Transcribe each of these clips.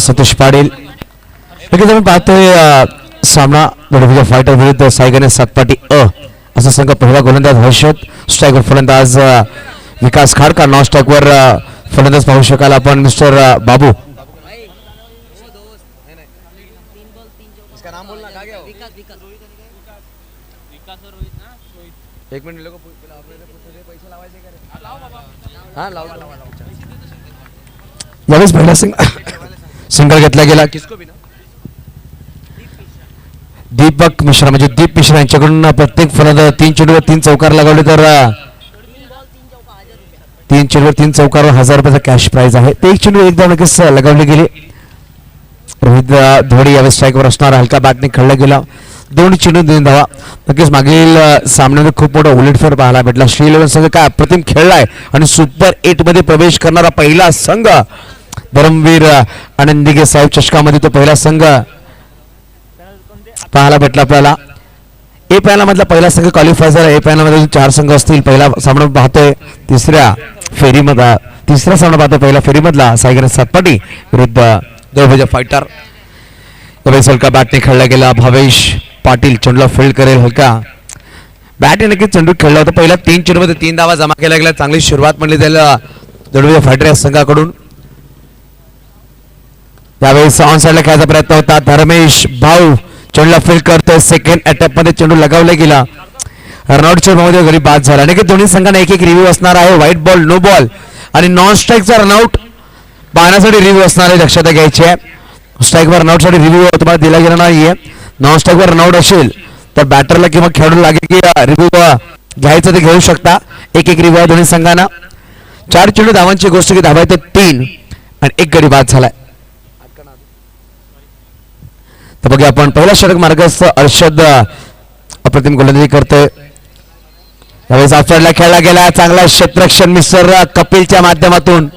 सतीश पाटील नक्कीच आपण पाहतोय सामना दोडोबीच्या फायटर विरुद्ध सायगने सातपाटी अ असा संघ पहिला गोलंदाज हर्षद स्ट्रायकर फलंदाज अ, विकास खाडका नॉन स्ट्राईकवर अ, फलंदाज पाहू शकाल आपण मिस्टर बाबू एक मिनिट लोक यावेळेस पहिला सिंग सिंगल घेतला गेला. किसको दीपक मिश्रा म्हणजे दीप मिश्रा यांच्याकडून प्रत्येक फलंदाज तीन चेंडूवर तीन चौकार लगावले तर तीन चेंडूवर तीन चौकार हजार रुपयाचा कॅश प्राइज आहे. ते एक चेंडू एकदा नक्कीच लगावली गेली. रोहित धोडी यावेळी स्ट्राईकवर असणार हलका बॅटने खेळला गेला. दोन चेंडू दोन धावा. नक्कीच मागील सामन्यामध्ये खूप मोठा उलटफेर पाहायला भेटला. श्री इलेव्हन संघ काय अप्रतिम खेळलाय आणि सुपर एटमध्ये प्रवेश करणारा पहिला संघ परमवीर आनंदिगे साहेब चषकामध्ये तो पहिला संघ पाहायला भेटला आपल्याला. ए पॅनल मधला पहिला संघ क्वालिफाय झाला ए पॅनलमध्ये चार संघ असतील. पहिला सामना पाहतोय. तिसऱ्या फेरीमधला तिसरा सामना पाहतोय पहिल्या फेरीमधला सायगन सातपाटी विरुद्ध दोघांच्या फायटर यावेळेस हलका बॅटने खेळला गेला. भावेश पाटील चेंडूला फील्ड करेल हलका. बॅटने नक्कीच चेंडू खेळला होता. पहिल्या तीन चेंडूमध्ये तीन धावा जमा केला गेला चांगली सुरुवात म्हणली त्याला दोडोबीच्या फायटर या संघाकडून. त्यावेळेस ऑन साईडला खेळायचा प्रयत्न होता. धर्मेश भाऊ चेंडूला फील्ड करतोय. सेकंड अटॅकमध्ये चेंडू लगावला गेला. रनआउट चेंडूमध्ये घरी बाद झाला. आणि की दोन्ही संघांना एक एक रिव्ह्यू असणार आहे. व्हाईट बॉल नो बॉल आणि नॉन स्ट्राईकचा रनआउट पाहण्यासाठी रिव्ह्यू असणार आहे. लक्षात घ्यायची आहे. स्ट्राईकवर रनआउटसाठी रिव्ह्यू तुम्हाला दिला गेला नाहीये. नॉन स्ट्राईकवर रनआउट असेल तर बॅटरला किंवा खेळाडू लागेल की रिव्ह्यू घ्यायचं ते घेऊ शकता. एक एक रिव्ह्यू आहे दोन्ही संघांना. चार चेंडू धावांची गोष्ट की धावा येते तीन. आणि एक गडी बाद झालाय. तर बघूया आपण. पहिला षटक मार्गस्थ अर्षद अप्रतिम गोलंदाजी करतोय. त्यावेळेस अफरला खेळला गेला. चांगला क्षेत्रक्षण मिसर कपिलच्या माध्यमातून.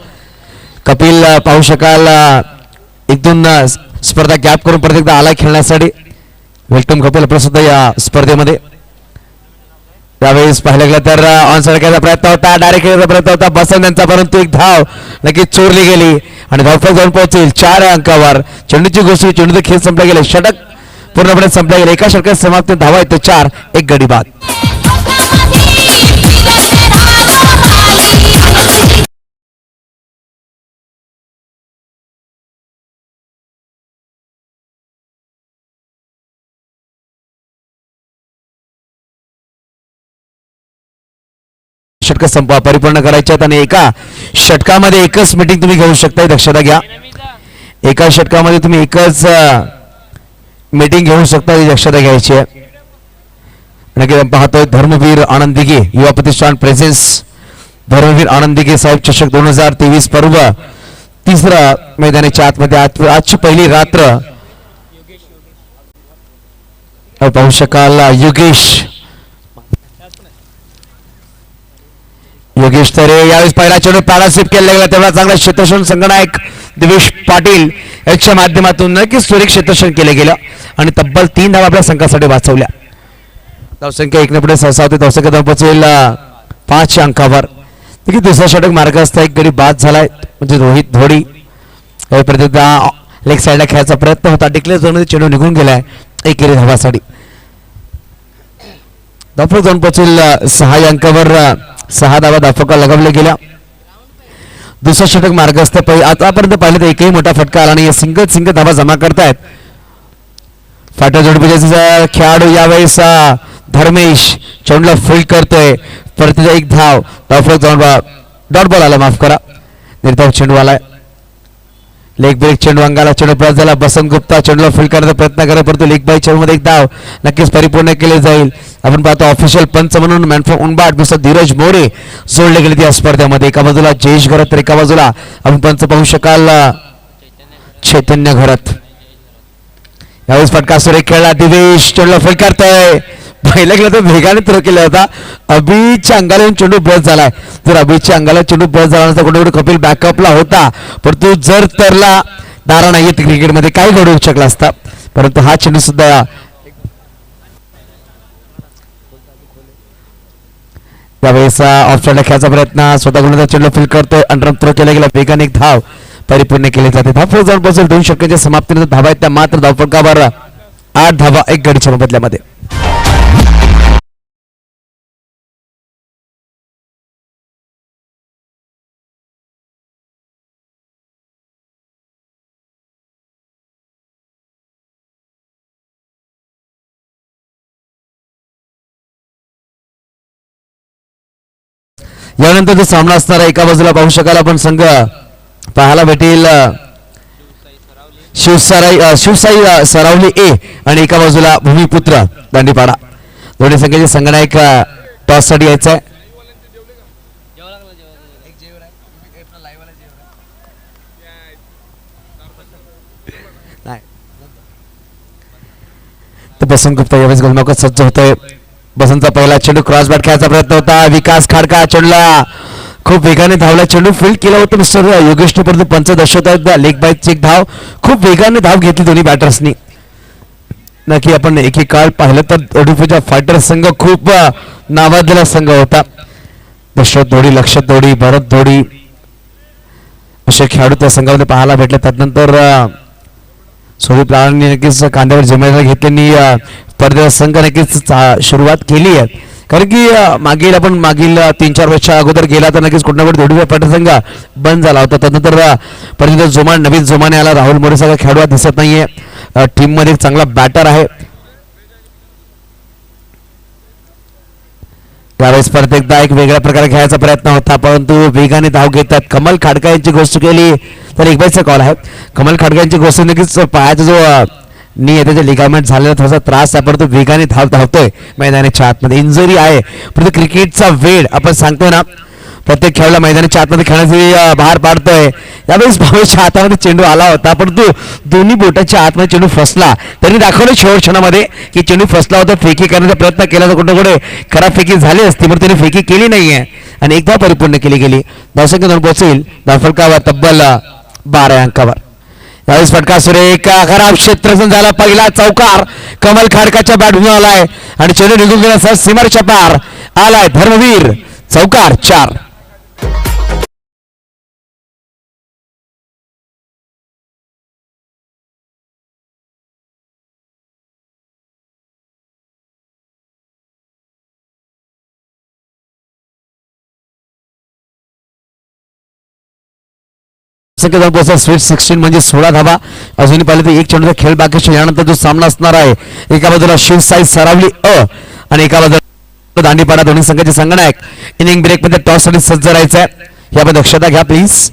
कपिल पाहू शकाल एक दोन स्पर्धा गॅप करून परत एकदा आला खेळण्यासाठी. वेलकम कपिल प्रसिद्ध सुद्धा या स्पर्धेमध्ये. त्यावेळेस पाहिलं गेलं तर ऑन साईड खेळायचा प्रयत्न होता डायरेक्ट खेळायचा प्रयत्न होता बसन यांचा परंतु एक धाव नक्कीच चोरली गेली आणि धावफळ जाऊन पोहोचेल. चार अंकावर. चेंडूची गोष्टी चेंडूचे खेळ संपला गेले. षटक पूर्णपणे संपला गेले. एका षटकात समाप्त धावा येतो चार एक गडी बाद. षटक संपवा परिपूर्ण करायचे आहेत आणि एका षटकामध्ये एकच मीटिंग तुम्ही घेऊ शकता दक्षता घ्या. एका षटकामध्ये तुम्ही एकच मीटिंग घेऊ शकता ही दक्षता घ्यायची आहे. नक्की पाहतोय धर्मवीर आनंद दिघे युवा प्रतिष्ठान प्रेझेन्स धर्मवीर आनंद दिघे साहेब चषक दोन हजार तेवीस पर्व तिसरा मैदानाच्या आतमध्ये. आजची पहिली रात्र. पाहू शकाल योगेश. योगेश तरे यावेळेस पहिला चेंडू पॅरासिप केला गेला. तेवढा चांगला क्षेत्रक्षण संगणक दिवेश पाटील याच्या माध्यमातून नक्कीच सुरेख क्षेत्रक्षण केलं गेलं. आणि तब्बल तीन धावा आपल्या संघासाठी वाचवल्या. धावसंख्या एकने पुढे सहसा होते. धावसंख्या धाव पाच अंकावर. देखील दुसरा षटक मार्ग असता एक गडी बाद झालाय. म्हणजे रोहित धोडी. प्रतिदा लेग साईडला खेळायचा प्रयत्न होता. डिक्लेअर झोनमध्ये चेंडू निघून गेलाय एक गेली धावासाठी. धावपूर जाऊन पोहोचेल सहा अंकावर सहा धावा दाफका लगावल्या गेल्या. दुसरा षटक मार्गस्थ पहि आतापर्यंत पाहिलं तर एकही मोठा फटका आला नाही सिंगल सिंगल धावा जमा करतायत. फाटा जोडपीचा खेळाडू यावेळेस धर्मेश चौंडला फील्ड करतोय. परत एक धाव. धावफलक जाऊन डॉट बॉल आला माफ करा. निर्धाव चेंडू आलाय लेग ब्रेक चेंडू अंगाला चेंडू प्रस झाला बसंत गुप्ता चेंडूला फील्ड करण्याचा प्रयत्न करत परंतु लेग बाय चेंडूमध्ये एक धाव. नक्कीच परिपूर्ण केले जाईल. आपण पाहतो ऑफिशियल पंच म्हणून मॅनफ्रॉम उनबाट मिस्टर धीरज मोरे जोडले गेले त्या स्पर्धेमध्ये. एका बाजूला जयेश घरत तर एका बाजूला आपण पंच पाहू शकाल चैतन्य घरत. यावेळेस फटका सुरे खेळला दिवेश चेंडूला फटकारतोय करतोय. पहिल्या गेला तर वेगाने थ्रो केला होता. अभिच्या अंगाला येऊन चेंडू ब्रश झालाय. जर अभिच्या अंगाला चेंडू बस झाला नसता कुठे कुठे कपिल बॅकअपला होता. परंतु जर तरला दारा नाहीये क्रिकेटमध्ये काय घडू शकला असता. परंतु हा चेंडू सुद्धा त्यावेळेस ऑफ साईडला खेळायचा प्रयत्न स्वतः गुणचा चेंडू फील करतोय अंडरम थ्रो केला गेला वेगाने एक धाव परिपूर्ण केले जाते. धावफलक जाऊन पोहोचेल दोन षटकांच्या समाप्तीनंतर धावा आहेत त्या मात्र धावफलकावर आठ धावा एक गडीच्या मोबदल्यामध्ये यानंतर जो सामना असणार आहे एका बाजूला पाहू शकाल आपण संघ. पाहायला भेटेल अ, शिवसाराई शिवसाई सरावली ए आणि एका बाजूला भूमिपुत्र दांडीपाडा. दोन्ही संघाचे संघनायक टॉससाठी यायचा आहे बसंत गुप्ता यावेळेस गोलमावकात सज्ज आहे बसंतचा पहिला चेंडू क्रॉस बॅट खेळायचा प्रयत्न होता. विकास खाडका चेंडूला खूप वेगाने धावला चेंडू. फील्ड केला होता मिस्टर योगेश परंतु पंच दर्शवत लेग बाय चेक धाव. खूप वेगाने धाव घेतली दोन्ही बॅटर्सनी नक्की आपण एके काळ पाहिलं तर ओडिफीचा फायटर संघ खूप नावाजलेला संघ होता. दशरथ धोडी लक्षात धोडी भरत धोडी असे खेळाडू त्या संघामध्ये पाहायला भेटले. त्यानंतर अ, सुदीप राणांनी नक्कीच कांद्यावर जिम्मेदारी घेतल्यानी अ, संघ नक्कीच सुरुवात केली आहे. कारण की मागील आपण मागील तीन चार वर्षा अगोदर गेला तर नक्कीच कुठं कुठे धोडी पटसंघ बंद झाला होता. त्यानंतर अ, परंतु जोमान नवीन जोमाने आला. राहुल मोरे सगळा खेळाडू दिसत नाहीये. टीममध्ये एक चांगला बॅटर आहे. त्यावेळेस परत एकदा एक वेगळ्या प्रकारे खेळायचा प्रयत्न होता. परंतु वेगाने धाव घेतात. कमल खाडका यांची गोष्ट केली तर एक बाईचा कॉल आहे कमल खाडका यांची गोष्ट नक्कीच पायाचा जो नी आहे लिगामेंट झालेला थोडासा त्रास आहे परंतु वेगाने धाव धावतोय. मैदानाच्या आतमध्ये इंजुरी आहे. परंतु क्रिकेटचा वेळ आपण सांगतोय ना प्रत्येक खेळाला मैदानाच्या आतमध्ये खेळण्याची बाहेर पाडतोय. यावेळेस भावेशच्या हातामध्ये चेंडू आला होता परंतु दोन्ही बोटाच्या आतमध्ये चेंडू फसला. त्यांनी दाखवलं शेवट क्षणामध्ये की चेंडू फसला होता फेकी करण्याचा प्रयत्न केला तर कुठे कुठे खराब फेकी झाली असती पण त्यांनी फेकी केली नाहीये. आणि एकदा परिपूर्ण केली गेली. धावसंख्या दोन पोहोचेल धावफलकावर तब्बल बारा अंकावर. यावेळेस फटका सुरेख खराब क्षेत्रक्षण झाला पहिला चौकार. कमल खाडकाच्या बॅटमधून आलाय. आणि चेंडू निघून गेला सिमरच्या पार आलाय धर्मवीर. चौकार चार. संख्या दोन पोहोचला. स्वीट सिक्स्टीन म्हणजे सोळा धावा. अजूनही पाहिलं तर एक चेंडूचा खेळ बाकी आहे. यानंतर जो सामना असणार आहे एका बाजूला शिवसाई सरावली अ आणि एका बाजूला दांडीपाडा दोन्ही संघाचे संगणक. इनिंग ब्रेकमध्ये टॉससाठी सज्ज राहायचं आहे यामध्ये दक्षता घ्या प्लीज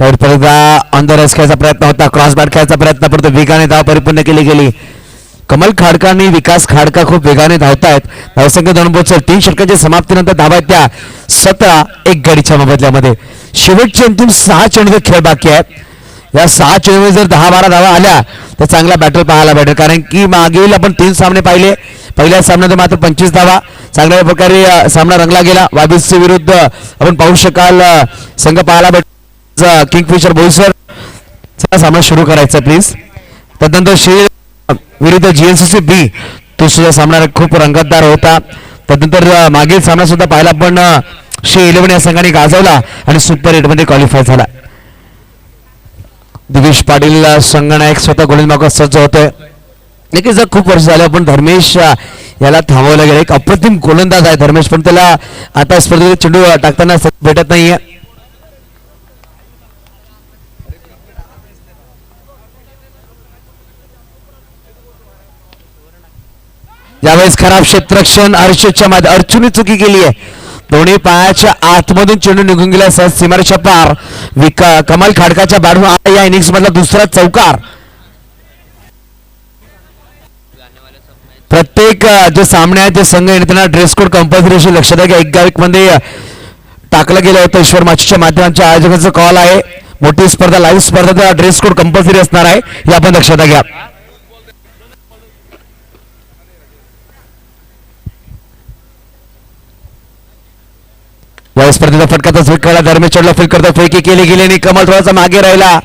ऑन द रेस खेळायचा प्रयत्न होता. क्रॉस बॅट खेळायचा प्रयत्न परंतु वेगाने धाव परिपूर्ण केली गेली. कमल खाडका आणि विकास खाडका खूप वेगाने धावतायत. धावसंख्या दोन पोहोचल तीन षटकांच्या समाप्तीनंतर धावा त्या सतरा एक गडीच्या मोबदल्यामध्ये. शेवटचे अंतिम सहा चेंडूचे खेळ बाकी आहेत. या सहा चेंडूमध्ये जर दहा बारा धावा आल्या तर चांगला बॅटल पाहायला भेटेल. कारण की मागील आपण तीन सामने पाहिले. पहिल्या सामन्यात मात्र पंचवीस धावा. चांगल्या प्रकारे सामना रंगला गेला. वाबिसच्या विरुद्ध आपण पाहू शकाल संघ पाहायला भेट किंगफिशर बोईसर. सामना सुरू करायचा प्लीज त्यानंतर श्री विरुद्ध जीएनसीसी बी तो सुद्धा सामना खूप रंगतदार होता. त्यानंतर मागील सामना सुद्धा पाहिला पण शे श्री इलेव्हन या संघाने गाजवला आणि सुपर एटमध्ये क्वालिफाय झाला. दिवेश पाटील संघनायक स्वतः गोलंदाग सज्ज होतोय. नक्कीच खूप वर्ष झाले पण धर्मेश याला थांबवलं गेलं. एक अप्रतिम गोलंदाज आहे धर्मेश पण त्याला आता स्पर्धेत चेंडू टाकताना भेटत नाहीये. यावेळेस खराब क्षेत्रक्षण अर्षदच्या मध्ये अर्जुनी चुकी केली आहे दोन्ही पायाच्या आतमधून चेंडू निघून गेला सहज सीमारेच्या पार विका कमाल खाडकाच्या बॅटमधून या इनिंग्स मधला दुसरा चौकार. प्रत्येक जे सामने आहेत ते संघ येताना ड्रेस कोड कंपल्सरी लक्षात घ्या. की एक गाविकमध्ये टाकलं गेलं होतं ईश्वर माचीच्या माध्यमांच्या आयोजकांचा कॉल आहे. मोठी स्पर्धा लाईव्ह स्पर्धा ड्रेस कोड कंपल्सरी असणार आहे. हे आपण लक्षात घ्या. या स्पर्धेचा फटका स्वीट कळला दरम्यान फील करता. फेकी केली गेली आणि कमल थोडासा मागे राहिला.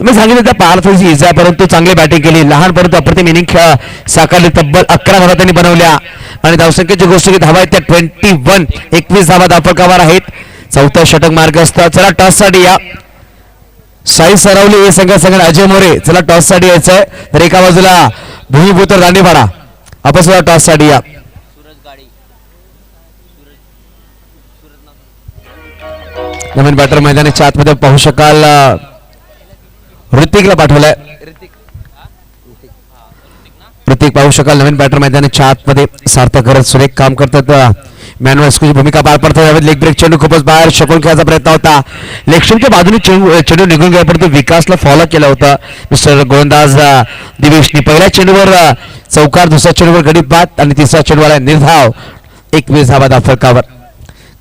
मी सांगितलं त्या पार थोडीशी इजा परंतु चांगली बॅटिंग केली. लहान परंतु अप्रतिम इनिंग खेळ साकारली तब्बल अकरा धावा त्यांनी बनवल्या. आणि धावसंख्येची गोष्ट की धावा आहेत त्या ट्वेंटी वन एकवीस धावा धावफलकावर आहेत. चौथा षटक मार्ग असता. चला टॉससाठी या. साई सरावली हे संघ संघ अजय मोरे. चला टॉस यायचं तर एका बाजूला भूमिपुत्र दांडेपाडा आपण सुद्धा टॉससाठी या. नवीन बॅटर मैदानाच्या आतमध्ये पाहू शकाल ऋतिकला पाठवलाय. ऋतिक पाहू शकाल नवीन बॅटर मैदानाच्या आतमध्ये सार्थक करत सुरेख काम करतात. मॅन स्कूलची भूमिका पार पडतात यावेळी लेग ब्रेक चेंडू खूपच बाहेर शकून खेळायचा प्रयत्न होता. लेक्शनच्या बाजूने चेंडू निघून गेला परंतु विकासला फॉलो केला होता. मिस्टर गोलंदाज दिवेशनी पहिल्या चेंडूवर चौकार दुसऱ्या चेंडूवर गडी बाद आणि तिसऱ्या चेंडूवाला निर्धाव एकवीस धावा दाफलकावर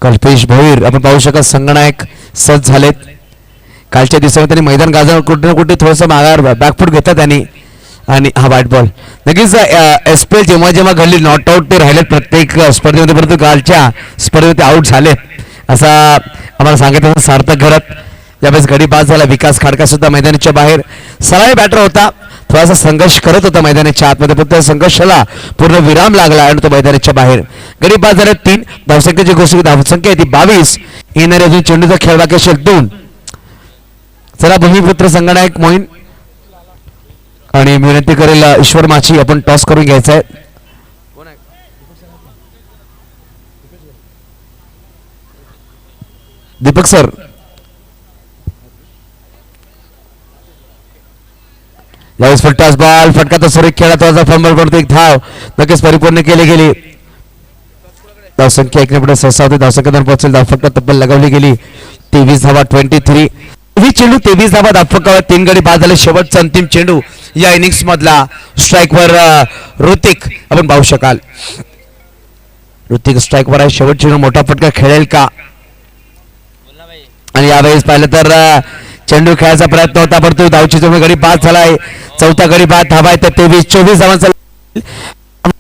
कल्पेश भोईर आपण पाहू शकत संगनायक सज्ज झालेत. कालच्या दिवसामध्ये त्यांनी मैदान गाजवून कुठे ना कुठे थोडंसं माघार बॅकफूट घेतला त्यांनी आणि हा बॅट बॉल. नक्कीच एस पी एल जेव्हा जेव्हा घडली नॉट आउट ते राहिलेत प्रत्येक स्पर्धेमध्ये परंतु कालच्या स्पर्धेमध्ये आऊट झाले. असा आम्हाला सांगितलं सार्थक घरत. यावेळेस गडी बाद झाला. विकास खाडका सुद्धा मैदानाच्या बाहेर. सराई बॅटर होता. थोडासा संघर्ष करत होता मैदानाच्या आतमध्ये पण त्या संघर्षाला पूर्ण विराम लागला आणि तो मैदानाच्या बाहेर. गडी बाद झाले तीन धावसंख्येची घोषित धावसंख्या आहे ती बावीस. येणारे अजून चेंडूचा खेळ बाकी असेल दोन. चला भूमिपुत्र संगणायक मोहीन आणि विनंती करेल ईश्वर माची आपण टॉस करून घ्यायचा आहे. दीपक सर यावेळेस फटकास बॉल फटका तर सुरेख खेळा तो फंबल पडतो. एक धाव. नक्कीच परिपूर्ण केली गेली. धावसंख्या एक पुढे सहसा होते धावसंख्या दोन पोहोचेल. धावफटका तब्बल लगावली गेली. तेवीस धावा ट्वेंटी थ्री ही चेंडू तेवीस धावा धावफटकावर तीन गडी बाद झाले. शेवटचा अंतिम चेंडू या इनिंग्स मधला स्ट्राईकवर ऋतिक. आपण पाहू शकाल. ऋतिक स्ट्राईकवर आहे. शेवट चेंडू मोठा फटका. खेळेल का? आणि यावेळेस पाहिलं तर चेंडू खेळायचा प्रयत्न होता परंतु धावची तुम्ही गडी बाद झालाय. चौथा गडी बाद धावा आहे तर तेवीस चोवीस धावांचा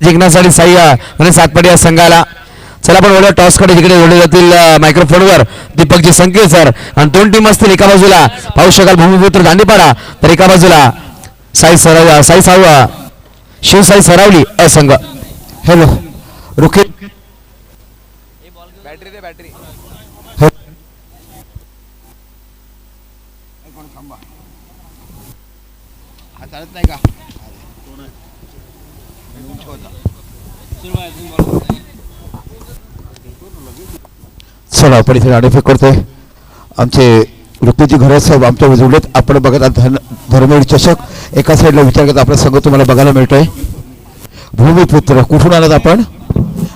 जिंकण्यासाठी सह्य आणि सातपडी या संघाला. चला आपण ओढ्या टॉसकडे जिकडे जोडले जातील मायक्रोफोनवर दीपकजी संकेत सर आणि दोन टीम असतील एका बाजूला. पाहू शकाल भूमिपुत्र दांडीपाडा तर एका बाजूला साई सराव साई साव शिवसाई सरावली असंघ हॅलो रुखी बॅटरी दे बॅटरी हा चालत नाही का? चला आपण इथे नाणेफेक करतोय. आमचे ऋतूजी घरे साहेब आमच्या जोडलेत आपण बघत धन धर्मवीर चषक. एका साईडला विचार करत आपला संघ तुम्हाला बघायला मिळतोय. भूमिपुत्र कुठून आलात आपण?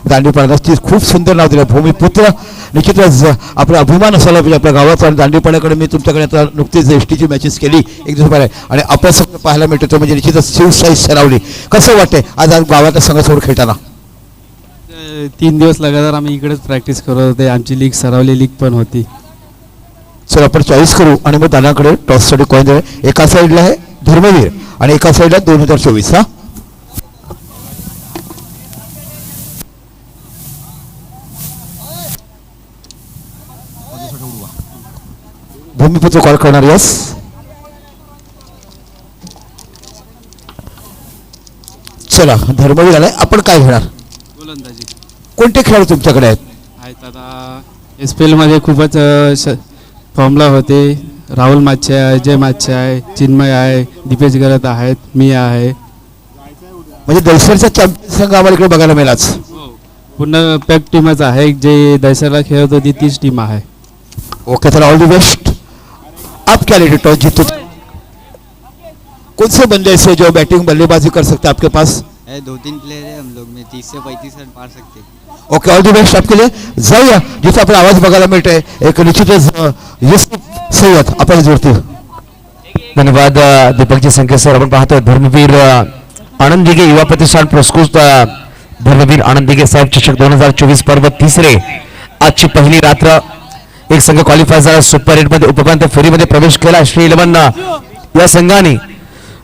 दांडीपाड्याची खूप सुंदर नाव दिलं. भूमिपुत्र निश्चितच आपला अभिमान असायला पाहिजे आपल्या गावाचा. आणि दांडीपाड्याकडे मी तुमच्याकडे आता नुकतीच एस टीची मॅचेस केली. एक दिवस पहिले. आणि आपल्या संघ पाहायला मिळतो. तो म्हणजे निश्चितच शिवसाई सरावली. कसं वाटतंय? आज आज गावाच्या संघासमोर खेळताना. तीन दिवस लगातार आम्ही इकडेच प्रॅक्टिस करत होते. आमची लीग सरावली लीग पण होती. सर आपण चॉईस करू. आणि मग दादाकडे टॉससाठी कॉईन देऊ एका साईडला आहे धर्मवीर. आणि एका साईडला दोन हजार चोवीस हा? भूमिपुत्र कॉल करणार यस चला धर्मवीर आलाय. आपण काय घेणार? गोलंदाजी. कोणते खेळाडू तुमच्याकडे आहेत? आहेत आता एस पी एलमध्ये खूपच अ, श फॉर्मला होते. राहुल माच्छे आहे अजय माच्छे आहे चिन्मय आहे दीपेश गरत आहेत मी आहे. म्हणजे दैसरचा चॅम्पियन संघ आम्हाला इकडे बघायला मिळालाच पूर्ण पॅक टीमच आहे. जे दशहरा खेळत होती तीच टीम आहे. Okay sir all the best आप क्या लेते टॉस जीतो कौन से बंदे ऐसे जो बैटिंग बल्लेबाजी कर सकते हैं आपके पास? दो तीन प्लेयर है हम लोग में तीस से पैंतीस रन मार सकते ओके ऑल द बेस्ट आपके लिए। जाऊया जिथे आपला आवाज़ बघायला मिळतोय एक निश्चितच अं, युसुफ सय्यद आपल्याला जोडतील धन्यवाद अ, दीपकजी संकेत सर आपण पाहतोय धर्मवीर आनंद दिघे युवा प्रतिष्ठान पुरस्कृत धर्मवीर आनंद दिघे साहेब चषक दोन हज़ार चोवीस पर्व तिसरे आजची पहिली रात्र एक संघ क्वालिफाय झाला. सुपर एटमध्ये उपक्रांत फेरीमध्ये प्रवेश केला. श्री इलेव्हन या संघाने.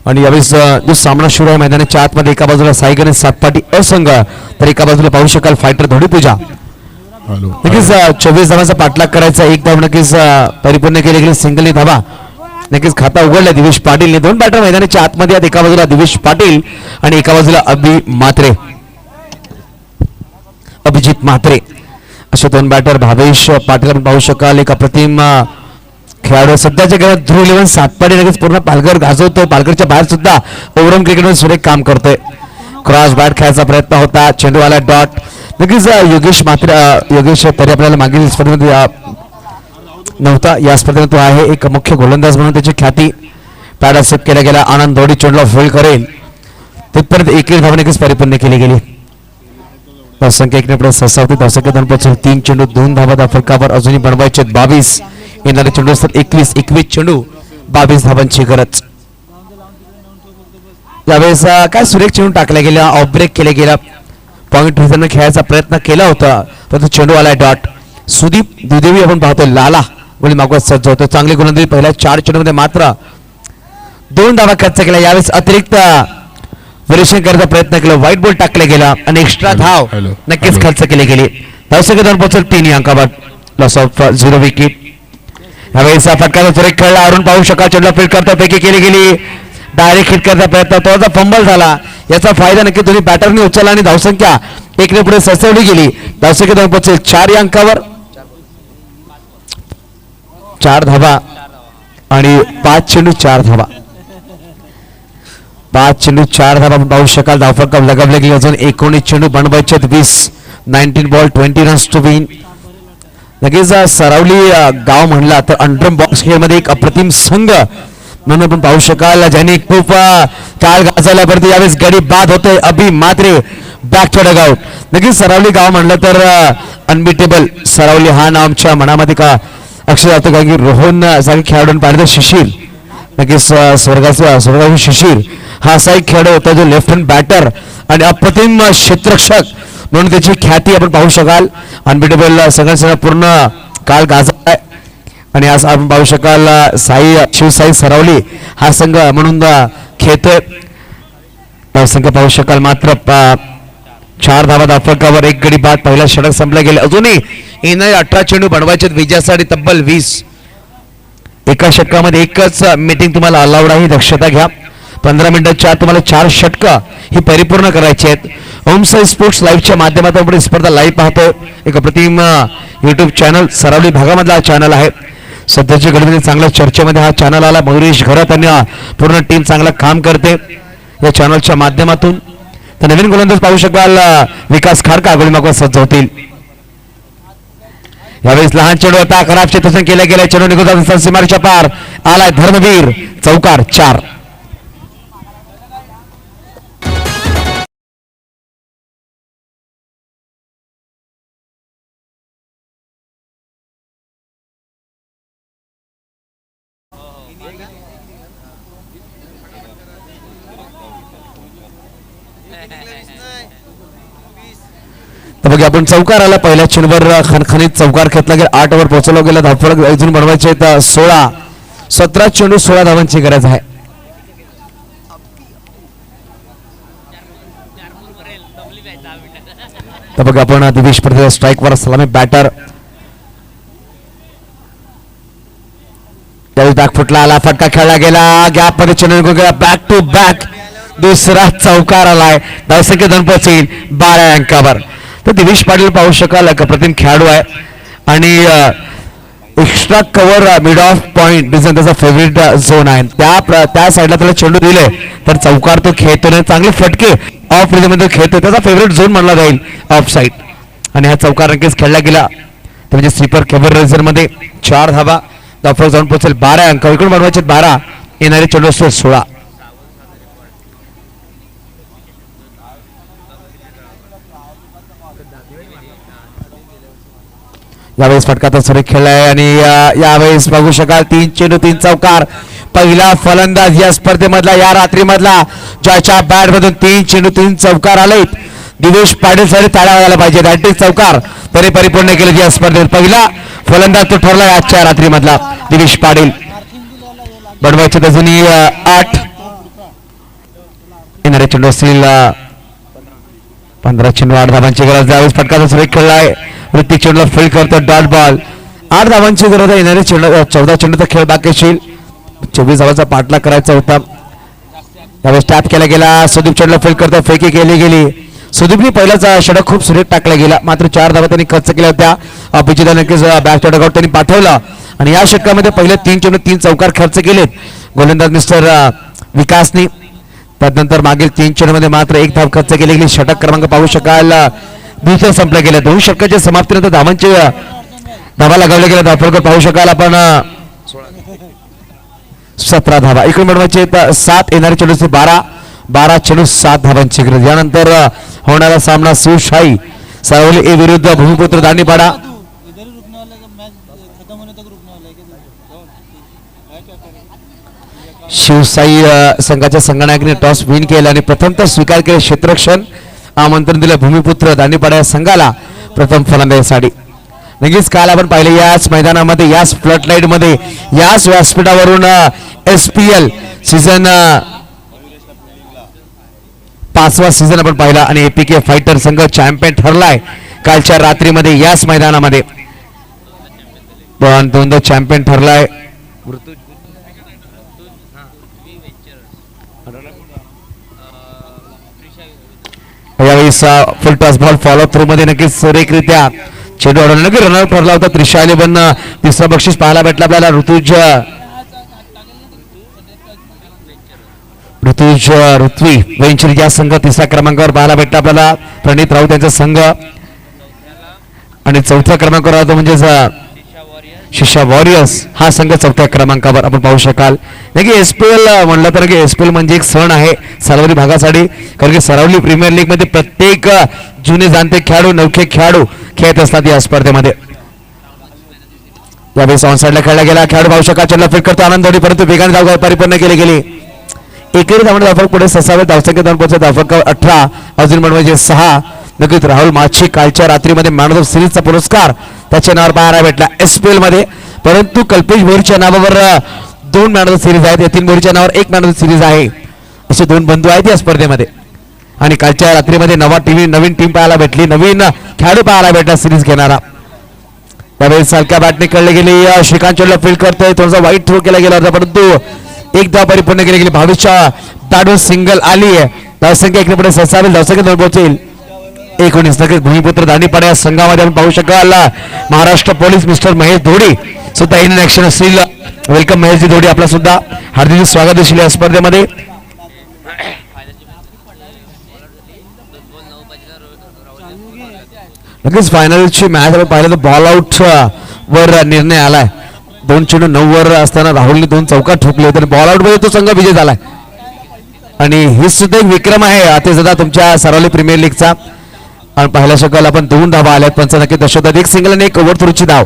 आणि यावेळेस जो सामना सुरू आहे मैदानाच्या आतमध्ये एका बाजूला साई गणेश सातपाटी असंघ तर एका बाजूला पाहू शकाल फायटर धोडी पूजा. नक्कीच चोवीस धावांचा पाठलाग करायचा. एक धाव नक्कीच परिपूर्ण केली गेली. सिंगलनी धावा. नक्कीच खाता उघडला दिवेश पाटीलने. दोन बॅटर मैदानाच्या आतमध्ये आहेत. एका बाजूला दिवेश पाटील आणि एका बाजूला अभि मात्रे. अभिजित म्हात्रे असे दोन बॅटर भावेश पाटील आपण पाहू शकाल. एक अप्रतिम खेळाडू सध्याच्या खेळात ध्रुव इलेव्हन सातपाडी लगेच पूर्ण पालघर गाजवतो. पालघरच्या बाहेर सुद्धा ओव्हरऑल क्रिकेटमध्ये सुरेख काम करतोय क्रॉस बॅट खेळायचा प्रयत्न होता. चेंडू आला डॉट नक्कीच योगेश मात्र योगेश तरी आपल्याला मागील स्पर्धेमध्ये नव्हता. या स्पर्धेमध्ये तो आहे एक मुख्य गोलंदाज म्हणून त्याची ख्याती. पॅडा सेट केला गेला. आनंद दोडी चेंडूला फोल्ड करेल. तिथपर्यंत एक धावणे परिपूर्ण केली गेली. संख्या एकने ससावती धावसंख्या दोन पोहोचून तीन चेंडू दोन धावा दा फलकावर अजूनही बनवायचे बावीस येणारे चेंडू असतात. एकवीस एकवीस चेंडू बावीस धावांची गरज. यावेळेस काय सुरेख चेंडू टाकल्या गेल्या ऑफ ब्रेक केल्या गेला पॉईंट रिझर्व खेळायचा प्रयत्न केला होता. परंतु चेंडू आला डॉट. सुदीप दुदेवी आपण पाहतोय लाला गोळी मागवत सज्ज होतो चांगली गोलंदाजी पहिल्या चार चेंडूमध्ये मात्र दोन धावा खर्च केला यावेळेस अतिरिक्त परीक्षण करायचा प्रयत्न केला. व्हाईट बॉल टाकला गेला आणि एक्स्ट्रा धाव नक्कीच. खर्च केली गेली. धावसंख्या दोन पोहोचल तीन अंकावर लॉस ऑफ झिरो विकेट यावेळेस फटकाचा सुरेख खेळला. अरुण पाहू शका चेंडूला फील्ड करता पैकी केली गेली. डायरेक्ट हिट करता प्रयत्न. थोडासा फंबल झाला याचा फायदा नक्की दोन्ही बॅटरने उचलला आणि धावसंख्या एकने पुढे ससवली गेली. धावसंख्या दोन पोहोचेल चार या अंकावर. चार धावा आणि पाच चेंडू चार धावा. पाच चेंडू चार धावा आपण पाहू शकाल धावफलक लगावले गेली अजून एकोणीस चेंडू बनवायचे वीस nineteen ball twenty runs to win लगेच सरावली गाव म्हणला तर अंडरम बॉक्स खेळमध्ये एक अप्रतिम संघ। म्हणून आपण पाहू शकाल ज्याने खूप काळ टाळ गाजवल्यावरती यावेळेस गडी बाद होतोय अभि मात्रे बॅक टू गाव। नक्कीच सरावली गाव म्हणलं तर अनबिटेबल सरावली हा नाव आमच्या मनामध्ये का अक्षर जातो कारण की रोहन सारखे खेळाडून पाहिलं तर नक्कीच स्वर्गाचा स्वर्गाचे शिशिर हा असा एक खेळाडू होता जो लेफ्ट हँड बॅटर आणि अप्रतिम क्षेत्रक्षक म्हणून त्याची ख्याती आपण पाहू शकाल. अनबिटेबल सगळ्या सगळं पूर्ण काळ गाजला आणि आज आपण पाहू शकाल साई शिवसाई सरावली हा संघ म्हणून अ, खेळतोय. संघ पाहू शकाल मात्र चार धावा दाफकावर एक गडी बाद. पहिला षटक संपला गेले. अजूनही येणारे अठरा चेंडू बनवायचे विजयासाठी तब्बल वीस एका षटकामध्ये एकच मीटिंग तुम्हाला अलाउड आहे ही दक्षता घ्या. पंधरा मिनिटाच्या आत तुम्हाला चार षटकं ही परिपूर्ण करायची आहेत. ओम साई स्पोर्ट्स लाईव्हच्या माध्यमातून आपण स्पर्धा लाईव्ह पाहतो एक अप्रतिम युट्यूब चॅनल सरावली भागामधला हा चॅनल आहे. सध्याच्या घडीमध्ये चांगल्या चर्चेमध्ये हा चॅनल आला. मयुरेश घरात आणि पूर्ण टीम चांगलं काम करते. या चॅनलच्या माध्यमातून. तर नवीन गोलंदाज पाहू शकाल विकास खारका. गोळी सज्ज होतील. यावेळेस लहान चेंडू होता खराब क्षेत्ररक्षण केलं गेलं चेंडू निघून जात असताना सीमारेच्या पार. आलाय धर्मवीर. चौकार चार. तर बघा आपण चौकार आला पहिल्या चेंडूवर खणखणीत चौकार घेतला गेला. आठ ओव्हर पोहोचवलं गेलं. धावफलक अजून बनवायचे तर सोळा सतरा चेंडू सोळा धावांची गरज आहे. तर बघा आपण दिवेश स्पर्धेच्या स्ट्राईकवर सलामी बॅटर त्यावेळी बॅक फुटला आला फटका खेळला गेला. गॅपमध्ये चेंडू गेला. बॅक टू बॅक दुसरा चौकार आलाय धावसंख्या दोन पोहोचेल बारा अंकावर. तर दिवेश पाटील पाहू शकाल एक अप्रतिम खेळाडू आहे. आणि extra cover mid off point design त्याचा फेवरेट झोन आहे. त्या त्या साईडला त्याला चेंडू दिले तर चौकार तो खेळतो नाही चांगले फटके ऑफ तो खेळतो त्याचा फेवरेट झोन म्हणला जाईल ऑफ साईड आणि हा चौकार नक्कीच खेळला गेला. तर म्हणजे स्लीपर केबर रेझरमध्ये चार धावा. जाऊन पोहोचेल बारा अंक. इकडून बनवायचे बारा. येणारे चेंडू असतो सोळा. यावेळेस फटका सुरे खेळलाय आणि यावेळेस बघू शकाल तीन चेंडू तीन चौकार. पहिला फलंदाज या स्पर्धेमधला या रात्रीमधला ज्याच्या बॅट मधून तीन चेंडू तीन चौकार आलेत. दिवेश पाटील साठी ताळा व्हायला पाहिजे हॅट्रिक चौकार. तरी परिपूर्ण केले या स्पर्धेत. पहिला फलंदाज तो ठरला आजच्या रात्रीमधला दिवेश पाटील. बनवायचे अजूनही आठ. येणारे चेंडू असतील पंधरा चेंडू आठ धावांची गरज त्यावेळेस फटकाचा सुरेख खेळलाय ऋतिक चेंडूला फील्ड करतो डॉट बॉल आठ धावांची गरज आहे. येणारे चेंडू चौदा चेंडूचा खेळ बाकीशील चोवीस धावाचा पाठला करायचा होता. त्यावेळेस टॅप केला गेला. सुदीप चेंडूला फील्ड करतो फेकी केली गेली. सुदीपनी पहिल्याचा अं, षटक खूप सुरेख टाकला गेला. मात्र चार धावा त्यांनी खर्च केल्या होत्या. अभिजिता नक्कीच बॅक डगआउट त्यांनी पाठवला. आणि या षटकामध्ये पहिले तीन चेंडू तीन चौकार खर्च केलेत. गोलंदाज मिस्टर विकासनी. त्यानंतर मागील तीन चेंडूमध्ये मात्र एक धाव खर्च केली. गेली षटक क्रमांक पाहू शकाल. दुसरं संपलं गेलं. दोन षटकाच्या समाप्तीनंतर धावांचे धावा लगावल्या गेल्या. धावफलक पाहू शकाल आपण. सतरा धावा. एकूण मिळवायचे सात येणारे चेंडूचे बारा. बारा चेंडू सात धावांची गरज. यानंतर होणारा सामना शिवशाही सावली ए विरुद्ध भूमिपुत्र दांडीपाडा. शिवसाई संघाच्या संगणकाने टॉस विन केला आणि प्रथमतः स्वीकार केले क्षेत्रक्षण आमंत्रण दिलं भूमिपुत्र दांडीपाडा या संघाला. प्रथम फलंदाजीसाठी. नक्कीच काल आपण पाहिले याच मैदानामध्ये याच फ्लड लाइटमध्ये याच व्यासपीठावरून एस पी एल सीझन पाचवा सीझन आपण पाहिला आणि एपीके फायटर संघ चॅम्पियन ठरलाय कालच्या रात्रीमध्ये याच मैदानामध्ये. पण दोनदा चॅम्पियन ठरलाय. यावेळेस full toss ball follow through मध्ये नक्कीच सुरेखरित्या चेंडू अडवला नक्की रनआउट ठरला होता. त्रिशाली पण तिसरा बक्षीस पाहायला भेटला आपल्याला. ऋतुज ऋतुज ऋत्वी वेंचुरी या संघ तिसऱ्या क्रमांकावर पाहायला भेटला आपल्याला. प्रणित राऊत यांचा संघ. आणि चौथ्या क्रमांकावर राहतो म्हणजेच शिशा वॉरियर्स हा संघ चौथ्या क्रमांकावर आपण पाहू शकाल नाही की एसपीएल म्हणलं तर की एसपीएल म्हणजे एक सण आहे सरावली भागासाठी कारण की सरावली प्रीमियर लीगमध्ये प्रत्येक जुने जाणते खेळाडू नवखे खेळाडू खेळत असतात या स्पर्धेमध्ये यावेळेस ऑन साईडला खेळला गेला खेळाडू पाहू शकाल चल्ला फिट करतो आनंद परंतु वेगाने धाव परिपूर्ण केली गेली एकेरी धावणे धावफलक पुढे ससावे धावसंख्या दोन पोहोचत धावफलक अठरा अजून म्हणजे सहा नक्कीच राहुल माछी कालच्या रात्रीमध्ये मॅन ऑफ सिरीजचा पुरस्कार त्याच्या नावावर पाहायला भेटला एस पी एलमध्ये परंतु कल्पेश भोरच्या नावावर दोन मॅन ऑफ सिरीज आहेत यतीन भोरच्या नावावर एक मॅन ऑफ सिरीज आहे. असे दोन बंधू आहेत या स्पर्धेमध्ये. आणि कालच्या रात्रीमध्ये नवा टीव्ही नवीन टीम पाहायला भेटली. नवीन खेळाडू पाहायला भेटला सिरीज घेणारा. त्यावेळी सारख्या बॅटने कळले गेली. श्रीकांत चोडला फील्ड करतोय. थोडासा वाईट थ्रो केला गेला होता. परंतु एक धाव परिपूर्ण केली गेली. भावेशच्या दाडून सिंगल आली आहे धावसंख्या इकडे पुढे ससावेल धावसंख्या दोन पोहोचेल. एकोणीस नक्कीच भूमिपुत्र दांडीपाडा या संघामध्ये आपण पाहू शकाल. Maharashtra police mister Mahesh Dhodi. सुद्धा इन ऍक्शन असतील. वेलकम महेशजी धोडी आपला सुद्धा. हार्दिक स्वागत असेल या स्पर्धेमध्ये. नक्कीच फायनलची मॅच आपण पाहिलं तर बॉल आउट वर निर्णय आलाय. दोन चेंडू नऊ वर असताना राहुलने दोन चौकात ठोकले तर बॉल आउटमध्ये तो संघ विजय झालाय. आणि हे सुद्धा एक विक्रम आहे. आता सुद्धा तुमच्या सरावली प्रीमियर लीगचा आणि पाहायला शकाल आपण दोन धावा आल्यात. पंच नक्की दशोधात एक सिंगल आणि एक ओव्हर थ्रूची धाव.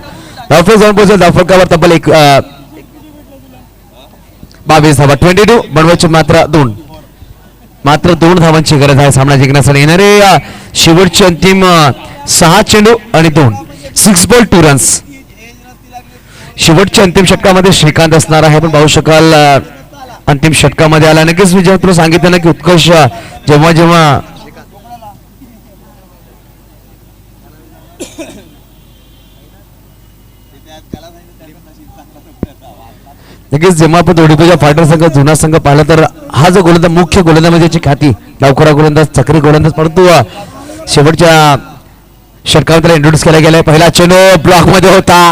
धावफेक जाऊन पोहोचेल. धावफलकावर तब्बल एक बावीस धावा. ट्वेंटी टू बनवायची मात्र दोन. मात्र दोन धावांची गरज आहे सामना जिंकण्यासाठी. येणारे शेवटची शेवटचे अंतिम सहा चेंडू आणि दोन. सिक्स बॉल टू रन्स शेवटच्या अंतिम षटकामध्ये श्रीकांत असणार आहे. पण पाहू शकाल अंतिम षटकामध्ये आला. नक्कीच मी जेव्हा तुला सांगितलं ना की उत्कर्ष जेव्हा जेव्हा नक्कीच जेव्हा आपण दोडीपूजा फायटर संघ जुना संघ पाहिला तर हा जो गोलंदाज मुख्य गोलंदाजाची म्हणजे ख्याती लवकरा गोलंदाज चक्री गोलंदाज परंतु शेवटच्या षटकावर त्याला इंट्रोड्यूस केला गेलाय. पहिला चेंडू ब्लॉकमध्ये होता.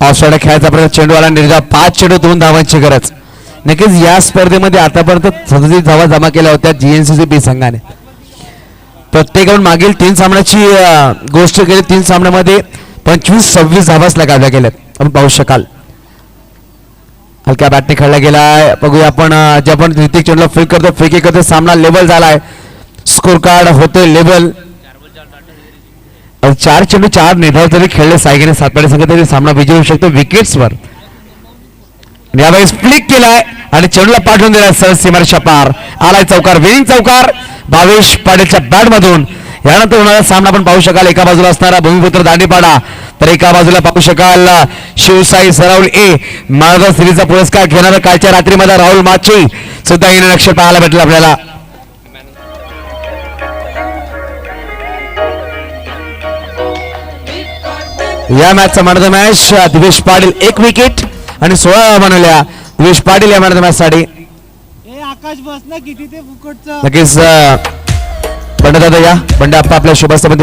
ऑफसाईड खेळायचा प्रयत्न चेंडू आला निर्धा पाच चेंडू दोन धावांची गरज. नक्कीच या स्पर्धेमध्ये आतापर्यंत सदतीस धावा जमा केल्या होत्या जीएनसीसी बी संघाने. प्रत्येकाहून मागील तीन सामन्याची गोष्ट केली तीन सामन्यामध्ये पंचवीस सव्वीस धावाच लगावल्या गेल्यात आपण पाहू शकाल. हलक्या बॅटने खेळला गेलाय. बघूया आपण जे आपण ऋतिक चंडला फ्री करतो फ्री करतो सामना लेबल झालाय. स्कोर कार्ड होते लेबल चार चेंडू चार निर्धाव तरी खेळले सायगेने. सातपाडे संघ तरी सामना विजय होऊ शकतो विकेट्सवर आणि यावेळेस फ्लिक केलाय आणि चेंडूला पाठवून दिलाय सर सीमारेषा पार. आलाय चौकार विनिंग चौकार. भावेश पाटीलच्या बॅट मधून यानंतर होणारा सामना आपण पाहू शकाल. एका बाजूला असणारा भूमिपुत्र दांडीपाडा तर एका बाजूला पाहू शकाल शिवसाई सरावल ए माळगा सिरीजचा पुरस्कार घेणारा कालच्या रात्रीमध्ये राहुल माची सुद्धा येणं लक्ष पाहायला भेटलं आपल्याला. या मॅचचा man of the match Divesh Patil एक विकेट आणि सोळा बनवल्या. दिवेश पाटील या मॅन ऑफ द मॅच साठी आकाश बस ना किती ते फुकटचं. नक्कीच अं, दादा या. बंडा आप्पा आपल्या शुभास्तामध्ये